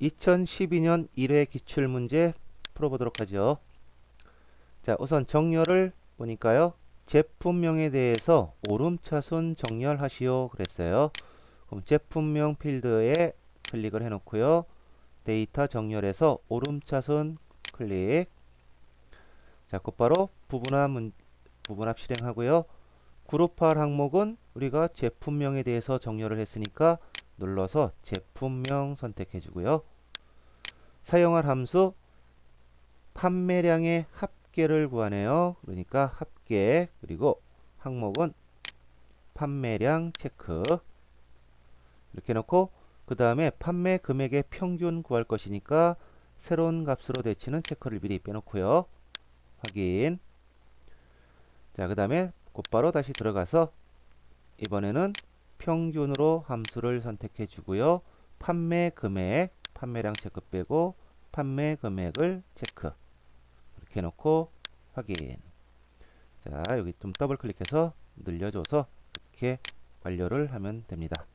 2012년 1회 기출문제 풀어보도록 하죠. 자, 우선 정렬을 보니까요. 제품명에 대해서 오름차순 정렬하시오 그랬어요. 그럼 제품명 필드에 클릭을 해놓고요. 데이터 정렬해서 오름차순 클릭. 자, 곧바로 부분합 문, 부분합 실행하고요. 그룹할 항목은 우리가 제품명에 대해서 정렬을 했으니까 눌러서 제품명 선택해 주고요. 사용할 함수 판매량의 합계를 구하네요. 그러니까 합계 그리고 항목은 판매량 체크 이렇게 놓고 그 다음에 판매 금액의 평균 구할 것이니까 새로운 값으로 대치는 체크를 미리 빼놓고요. 확인 자 그 다음에 곧바로 다시 들어가서 이번에는 평균으로 함수를 선택해 주고요. 판매 금액, 판매량 체크 빼고 판매 금액을 체크. 이렇게 놓고 확인. 자, 여기 좀 더블 클릭해서 늘려줘서 이렇게 완료를 하면 됩니다.